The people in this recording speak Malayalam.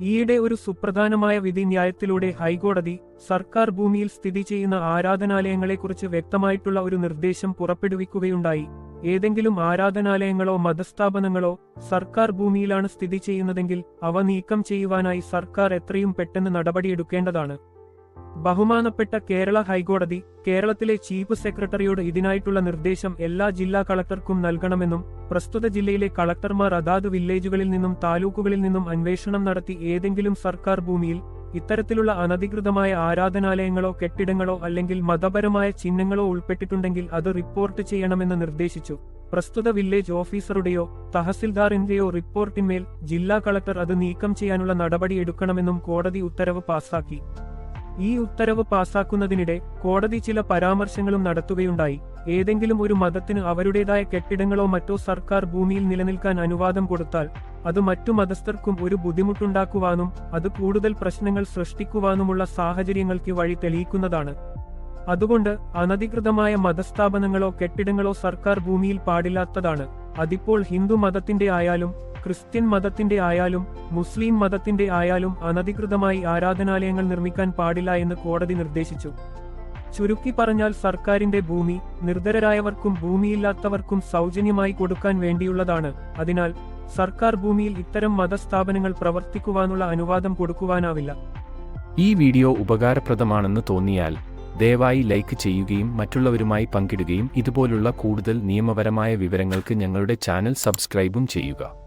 ഈയിടെ ഒരു സുപ്രധാനമായ വിധി ന്യായത്തിലൂടെ ഹൈക്കോടതി സർക്കാർ ഭൂമിയിൽ സ്ഥിതി ചെയ്യുന്ന ആരാധനാലയങ്ങളെക്കുറിച്ച് വ്യക്തമായിട്ടുള്ള ഒരു നിർദ്ദേശം പുറപ്പെടുവിക്കുകയുണ്ടായി. ഏതെങ്കിലും ആരാധനാലയങ്ങളോ മതസ്ഥാപനങ്ങളോ സർക്കാർ ഭൂമിയിലാണ് സ്ഥിതി ചെയ്യുന്നതെങ്കിൽ അവ നീക്കം ചെയ്യുവാനായി സർക്കാർ എത്രയും പെട്ടെന്ന് നടപടിയെടുക്കേണ്ടതാണ്. ബഹുമാനപ്പെട്ട കേരള ഹൈക്കോടതി കേരളത്തിലെ ചീഫ് സെക്രട്ടറിയോട് ഇതിനായിട്ടുള്ള നിർദ്ദേശം എല്ലാ ജില്ലാ കളക്ടർക്കും നൽകണമെന്നും പ്രസ്തുത ജില്ലയിലെ കളക്ടർമാർ അതാത് വില്ലേജുകളിൽ നിന്നും താലൂക്കുകളിൽ നിന്നും അന്വേഷണം നടത്തി ഏതെങ്കിലും സർക്കാർ ഭൂമിയിൽ ഇത്തരത്തിലുള്ള അനധികൃതമായ ആരാധനാലയങ്ങളോ കെട്ടിടങ്ങളോ അല്ലെങ്കിൽ മതപരമായ ചിഹ്നങ്ങളോ ഉൾപ്പെട്ടിട്ടുണ്ടെങ്കിൽ അത് റിപ്പോർട്ട് ചെയ്യണമെന്ന് നിർദ്ദേശിച്ചു. പ്രസ്തുത വില്ലേജ് ഓഫീസറുടെയോ തഹസിൽദാറിന്റെയോ റിപ്പോർട്ടിന്മേൽ ജില്ലാ കളക്ടർ അത് നീക്കം ചെയ്യാനുള്ള നടപടി എടുക്കണമെന്നും കോടതി ഉത്തരവ് പാസാക്കി. ഈ ഉത്തരവ് പാസാക്കുന്നതിനിടെ കോടതി ചില പരാമർശങ്ങളും നടത്തുകയുണ്ടായി. ഏതെങ്കിലും ഒരു മതത്തിന് അവരുടേതായ കെട്ടിടങ്ങളോ മറ്റോ സർക്കാർ ഭൂമിയിൽ നിലനിൽക്കാൻ അനുവാദം കൊടുത്താൽ അത് മറ്റു മതസ്ഥർക്കും ഒരു ബുദ്ധിമുട്ടുണ്ടാക്കുവാനും അത് കൂടുതൽ പ്രശ്നങ്ങൾ സൃഷ്ടിക്കുവാനുമുള്ള സാഹചര്യങ്ങൾക്ക് വഴി തെളിയിക്കുന്നതാണ്. അതുകൊണ്ട് അനധികൃതമായ മതസ്ഥാപനങ്ങളോ കെട്ടിടങ്ങളോ സർക്കാർ ഭൂമിയിൽ പാടില്ലാത്തതാണ്. അതിപ്പോൾ ഹിന്ദു മതത്തിന്റെ ആയാലും ക്രിസ്ത്യൻ മതത്തിന്റെ ആയാലും മുസ്ലിം മതത്തിന്റെ ആയാലും അനധികൃതമായി ആരാധനാലയങ്ങൾ നിർമ്മിക്കാൻ പാടില്ല എന്ന് കോടതി നിർദ്ദേശിച്ചു. ചുരുക്കി പറഞ്ഞാൽ സർക്കാരിന്റെ ഭൂമി നിർധരരായവർക്കും ഭൂമിയില്ലാത്തവർക്കും സൗജന്യമായി കൊടുക്കാൻ വേണ്ടിയുള്ളതാണ്. അതിനാൽ സർക്കാർ ഭൂമിയിൽ ഇത്തരം മതസ്ഥാപനങ്ങൾ പ്രവർത്തിക്കുവാനുള്ള അനുവാദം കൊടുക്കുവാനാവില്ല. ഈ വീഡിയോ ഉപകാരപ്രദമാണെന്ന് തോന്നിയാൽ ദയവായി ലൈക്ക് ചെയ്യുകയും മറ്റുള്ളവരുമായി പങ്കിടുകയും ഇതുപോലുള്ള കൂടുതൽ നിയമപരമായ വിവരങ്ങൾക്ക് ഞങ്ങളുടെ ചാനൽ സബ്സ്ക്രൈബും ചെയ്യുക.